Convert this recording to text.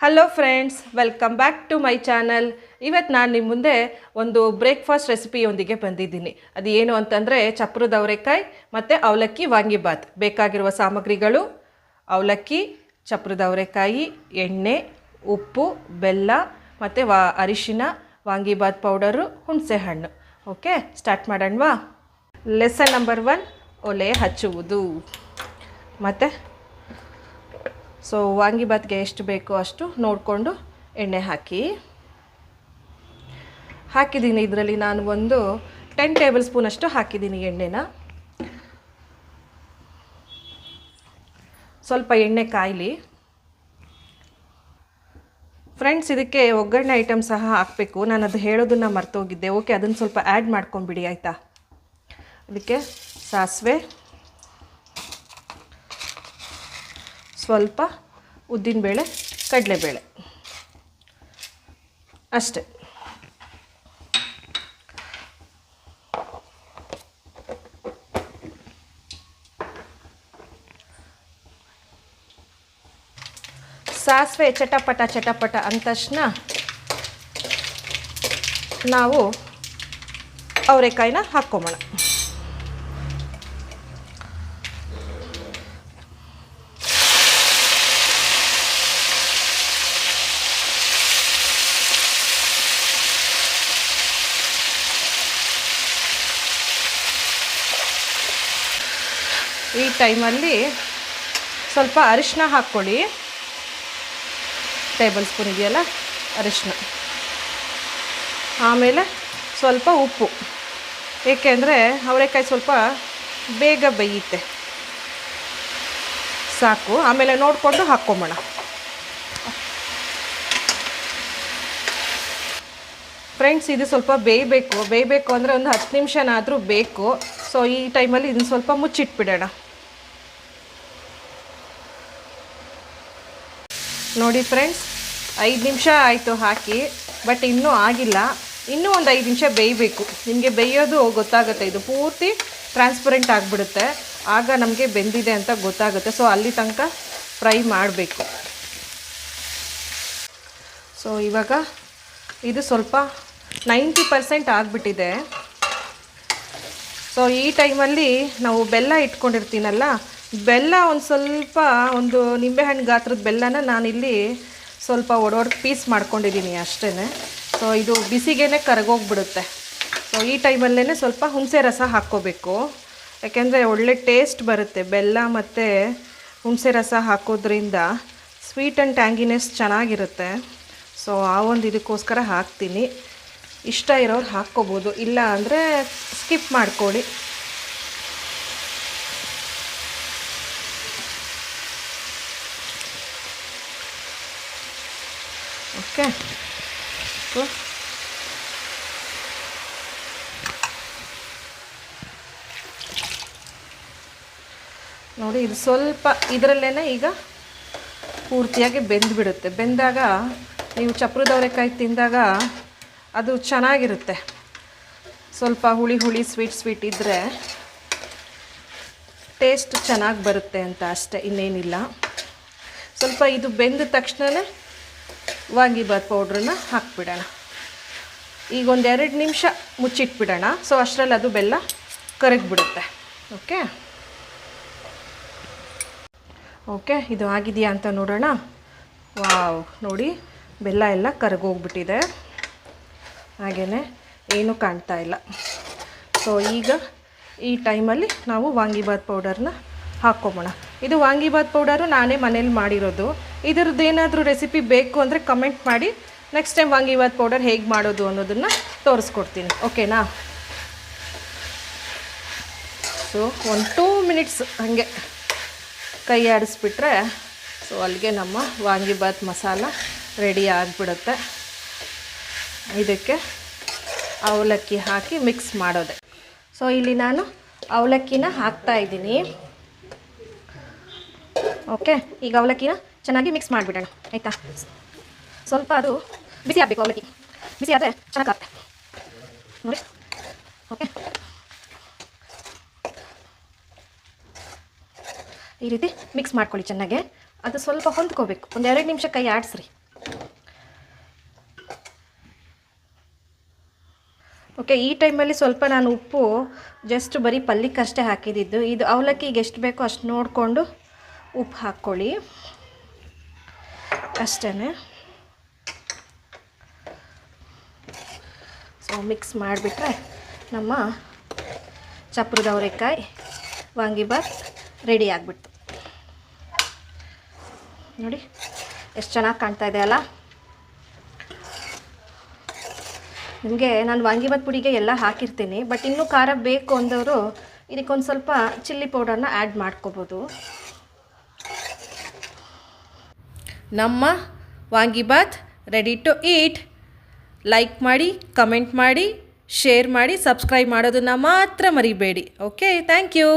Hello friends welcome back to my channel ಇವತ್ತು ನಾನು ನಿಮ್ಮ ಮುಂದೆ ಒಂದು ಬ್ರೇಕ್ಫಾಸ್ಟ್ ರೆಸಿಪಿಯೊಂದಿಗೆ ಬಂದಿದ್ದೀನಿ. ಅದು ಏನು ಅಂತಂದರೆ ಚಪ್ರದ ಅವರೆಕಾಯಿ ಮತ್ತು ಅವಲಕ್ಕಿ ವಾಂಗಿಬಾತ್ ಬೇಕಾಗಿರುವ ಸಾಮಗ್ರಿಗಳು ಅವಲಕ್ಕಿ, ಚಪ್ರದ ಅವರೆಕಾಯಿ, ಎಣ್ಣೆ, ಉಪ್ಪು, ಬೆಲ್ಲ ಮತ್ತು ವಾ ಅರಿಶಿನ ವಾಂಗಿಬಾತ್ ಪೌಡರು ಹುಣಸೆಹಣ್ಣು ಓಕೆ ಸ್ಟಾರ್ಟ್ ಮಾಡೋಣವಾ? ಲೆಸನ್ ನಂಬರ್ ಒನ್ ಒಲೆ ಹಚ್ಚುವುದು. ಮತ್ತು? ಸೊ ವಾಂಗಿಬಾತ್ಗೆ ಎಷ್ಟು ಬೇಕೋ ಅಷ್ಟು ನೋಡಿಕೊಂಡು ಎಣ್ಣೆ ಹಾಕಿ. ಹಾಕಿದ್ದೀನಿ ಇದರಲ್ಲಿ ನಾನು ಒಂದು ಟೆನ್ ಟೇಬಲ್ ಸ್ಪೂನಷ್ಟು ಹಾಕಿದ್ದೀನಿ ಎಣ್ಣೆನ. ಸ್ವಲ್ಪ ಎಣ್ಣೆ ಕಾಯಲಿ. ಫ್ರೆಂಡ್ಸ್ ಇದಕ್ಕೆ ಒಗ್ಗರಣೆ ಐಟಮ್ ಸಹ ಹಾಕಬೇಕು. ನಾನು ಅದು ಹೇಳೋದನ್ನು ಮರ್ತೋಗಿದ್ದೆ. ಓಕೆ ಅದನ್ನು ಸ್ವಲ್ಪ ಆ್ಯಡ್ ಮಾಡ್ಕೊಂಬಿಡಿ, ಆಯಿತಾ? ಅದಕ್ಕೆ ಸಾಸಿವೆ. ಸ್ವಲ್ಪ ಉದ್ದಿನಬೇಳೆ ಕಡಲೆಬೇಳೆ ಅಷ್ಟೆ. ಸಾಸಿವೆ ಚಟಪಟ ಚಟಪಟ ಅಂದ ತಕ್ಷಣ ನಾವು ಅವರೆಕಾಯಿನ ಹಾಕ್ಕೊಂಬೋಣ ಈ ಟೈಮಲ್ಲಿ ಸ್ವಲ್ಪ ಅರಿಶಿನ ಹಾಕ್ಕೊಳ್ಳಿ. ಟೇಬಲ್ ಸ್ಪೂನ್ ಇದೆಯಲ್ಲ, ಅರಿಶಿನ. ಆಮೇಲೆ ಸ್ವಲ್ಪ ಉಪ್ಪು. ಏಕೆಂದರೆ ಅವರೆಕಾಯಿ ಸ್ವಲ್ಪ ಬೇಗ ಬೇಯುತ್ತೆ. ಸಾಕು. ಆಮೇಲೆ ನೋಡಿಕೊಂಡು ಹಾಕ್ಕೊಂಬೋಣ ಫ್ರೆಂಡ್ಸ್, ಇದು ಸ್ವಲ್ಪ ಬೇಯಬೇಕು. ಬೇಯಬೇಕು ಅಂದರೆ ಒಂದು ಹತ್ತು ನಿಮಿಷನಾದರೂ ಬೇಕು. ಸೊ ಈ ಟೈಮಲ್ಲಿ ಇದನ್ನು ಸ್ವಲ್ಪ ಮುಚ್ಚಿಟ್ಬಿಡೋಣ. ನೋಡಿ ಫ್ರೆಂಡ್ಸ್ ಐದು ನಿಮಿಷ ಆಯಿತು ಹಾಕಿ ಬಟ್ ಇನ್ನೂ ಆಗಿಲ್ಲ. ಇನ್ನೂ ಒಂದು ಐದು ನಿಮಿಷ ಬೇಯಬೇಕು. ನಿಮಗೆ ಬೇಯೋದು ಗೊತ್ತಾಗುತ್ತೆ. ಇದು ಪೂರ್ತಿ ಟ್ರಾನ್ಸ್ಪರೆಂಟ್ ಆಗಿಬಿಡುತ್ತೆ. ಆಗ ನಮಗೆ ಬೆಂದಿದೆ ಅಂತ ಗೊತ್ತಾಗುತ್ತೆ. ಸೊ ಅಲ್ಲಿ ತನಕ ಫ್ರೈ ಮಾಡಬೇಕು. ಸೊ ಇವಾಗ ಇದು ಸ್ವಲ್ಪ ನೈಂಟಿ ಪರ್ಸೆಂಟ್ ಆಗಿಬಿಟ್ಟಿದೆ. ಸೊ ಈ ಟೈಮಲ್ಲಿ ನಾವು ಬೆಲ್ಲ ಇಟ್ಕೊಂಡಿರ್ತೀನಲ್ಲ ಬೆಲ್ಲ ಒಂದು ಸ್ವಲ್ಪ, ಒಂದು ನಿಂಬೆಹಣ್ಣು ಗಾತ್ರದ ಬೆಲ್ಲನ ನಾನಿಲ್ಲಿ ಸ್ವಲ್ಪ ಒಡೋಡ್ ಪೀಸ್ ಮಾಡ್ಕೊಂಡಿದ್ದೀನಿ ಅಷ್ಟೇ ಸೊ ಇದು ಬಿಸಿಗೆನೆ ಕರಗೋಗ್ಬಿಡುತ್ತೆ. ಸೊ ಈ ಟೈಮಲ್ಲೇ ಸ್ವಲ್ಪ ಹುಣಸೆ ರಸ ಹಾಕ್ಕೋಬೇಕು. ಯಾಕೆಂದರೆ ಒಳ್ಳೆ ಟೇಸ್ಟ್ ಬರುತ್ತೆ ಬೆಲ್ಲ ಮತ್ತು ಹುಣಸೆ ರಸ ಹಾಕೋದ್ರಿಂದ. ಸ್ವೀಟ್ ಆ್ಯಂಡ್ ಟ್ಯಾಂಗಿನೆಸ್ ಚೆನ್ನಾಗಿರುತ್ತೆ. ಸೊ ಆ ಒಂದು ಇದಕ್ಕೋಸ್ಕರ ಹಾಕ್ತೀನಿ. ಇಷ್ಟ ಇರೋರು ಹಾಕ್ಕೋಬೋದು. ಇಲ್ಲ ಅಂದರೆ ಸ್ಕಿಪ್ ಮಾಡ್ಕೊಳ್ಳಿ. ಓಕೆ ನೋಡಿ, ಇದು ಸ್ವಲ್ಪ ಇದರಲ್ಲೇ ಈಗ ಪೂರ್ತಿಯಾಗಿ ಬೆಂದ್ಬಿಡುತ್ತೆ ಬೆಂದಾಗ ನೀವು ಚಪ್ರದವರೆಕಾಯಿ ತಿಂದಾಗ ಅದು ಚೆನ್ನಾಗಿರುತ್ತೆ. ಸ್ವಲ್ಪ ಹುಳಿ ಹುಳಿ, ಸ್ವೀಟ್ ಸ್ವೀಟ್ ಇದ್ದರೆ ಟೇಸ್ಟ್ ಚೆನ್ನಾಗಿ ಬರುತ್ತೆ ಅಂತ ಅಷ್ಟೇ, ಇನ್ನೇನಿಲ್ಲ. ಸ್ವಲ್ಪ ಇದು ಬೆಂದ ತಕ್ಷಣವೇ ವಾಂಗಿಬಾತ್ ಪೌಡ್ರನ್ನ ಹಾಕ್ಬಿಡೋಣ. ಈಗ ಒಂದು ಎರಡು ನಿಮಿಷ ಮುಚ್ಚಿಟ್ಬಿಡೋಣ. ಸೊ ಅಷ್ಟರಲ್ಲಿ ಅದು ಬೆಲ್ಲ ಕರಗಿಬಿಡುತ್ತೆ. ಓಕೆ ಓಕೆ ಇದು ಆಗಿದೆಯಾ ಅಂತ ನೋಡೋಣ. ವಾವ್ ನೋಡಿ, ಬೆಲ್ಲ ಎಲ್ಲ ಕರಗೋಗ್ಬಿಟ್ಟಿದೆ. ಹಾಗೆಯೇ ಏನೂ ಕಾಣ್ತಾ ಇಲ್ಲ. ಸೊ ಈಗ ಈ ಟೈಮಲ್ಲಿ ನಾವು ವಾಂಗಿಬಾತ್ ಪೌಡರ್ನ ಹಾಕ್ಕೊಬೋಣ. ಇದು ವಾಂಗಿಬಾತ್ ಪೌಡರು ನಾನೇ ಮನೇಲಿ ಮಾಡಿರೋದು. ಇದರದ್ದು ಏನಾದರೂ ರೆಸಿಪಿ ಬೇಕು ಅಂದರೆ ಕಮೆಂಟ್ ಮಾಡಿ. ನೆಕ್ಸ್ಟ್ ಟೈಮ್ ವಾಂಗಿಬಾತ್ ಪೌಡರ್ ಹೇಗೆ ಮಾಡೋದು ಅನ್ನೋದನ್ನು ತೋರಿಸ್ಕೊಡ್ತೀನಿ. ಓಕೆನಾ ಸೊ ಒನ್ ಟೂ ಮಿನಿಟ್ಸ್ ಹಾಗೆ ಕೈ ಆಡಿಸ್ಬಿಟ್ರೆ ಸೊ ಅಲ್ಲಿಗೆ ನಮ್ಮ ವಾಂಗಿಬಾತ್ ಮಸಾಲ ರೆಡಿ ಆಗಿಬಿಡುತ್ತೆ. ಇದಕ್ಕೆ ಅವಲಕ್ಕಿ ಹಾಕಿ ಮಿಕ್ಸ್ ಮಾಡೋದೆ. ಸೊ ಇಲ್ಲಿ ನಾನು ಅವಲಕ್ಕಿನ ಹಾಕ್ತಾ ಇದ್ದೀನಿ. ಓಕೆ ಈಗ ಅವಲಕ್ಕಿನ ಚೆನ್ನಾಗಿ ಮಿಕ್ಸ್ ಮಾಡಿಬಿಡೋಣ, ಆಯಿತಾ? ಸ್ವಲ್ಪ ಅದು ಬಿಸಿ ಆಗಬೇಕು ಅವಲಕ್ಕಿ ಬಿಸಿ ಆದರೆ ಚೆನ್ನಾಗಾಗ್ತದೆ ನೋಡಿ. ಓಕೆ ಈ ರೀತಿ ಮಿಕ್ಸ್ ಮಾಡ್ಕೊಳ್ಳಿ ಚೆನ್ನಾಗೆ. ಅದು ಸ್ವಲ್ಪ ಹೊಂದ್ಕೋಬೇಕು. ಒಂದು ಎರಡು ನಿಮಿಷ ಕೈ ಆಡಿಸ್ರಿ. ಓಕೆ ಈ ಟೈಮಲ್ಲಿ ಸ್ವಲ್ಪ ನಾನು ಉಪ್ಪು ಜಸ್ಟ್ ಬರೀ ಪಲ್ಯಕ್ಕಷ್ಟೇ ಹಾಕಿದ್ದಿದ್ದು ಇದು ಅವಲಕ್ಕಿಗೆ ಎಷ್ಟು ಬೇಕೋ ಅಷ್ಟು ನೋಡಿಕೊಂಡು ಉಪ್ಪು ಹಾಕ್ಕೊಳ್ಳಿ. ಅಷ್ಟೇ ಸೊ ಮಿಕ್ಸ್ ಮಾಡಿಬಿಟ್ರೆ ನಮ್ಮ ಚಪ್ರದ ಅವರೆಕಾಯಿ ವಾಂಗಿಬಾತ್ ರೆಡಿ ಆಗಿಬಿಡ್ತು. ನೋಡಿ, ಎಷ್ಟು ಚೆನ್ನಾಗಿ ಕಾಣ್ತಾ ಇದೆ ಅಲ್ಲ? ನಿಮಗೆ ನಾನು ವಾಂಗಿಬಾತ್ ಪುಡಿಗೆ ಎಲ್ಲ ಹಾಕಿರ್ತೀನಿ ಬಟ್ ಇನ್ನೂ ಖಾರ ಬೇಕು ಅಂದವರು ಇದಕ್ಕೊಂದು ಸ್ವಲ್ಪ ಚಿಲ್ಲಿ ಪೌಡರ್ನ ಆ್ಯಡ್ ಮಾಡ್ಕೋಬೋದು. ನಮ್ಮ vangi bath ready to eat like ಮಾಡಿ ಕಮೆಂಟ್ ಮಾಡಿ ಶೇರ್ ಮಾಡಿ ಸಬ್ಸ್ಕ್ರೈಬ್ ಮಾಡೋದನ್ನು ಮಾತ್ರ ಮರಿಬೇಡಿ. Okay thank you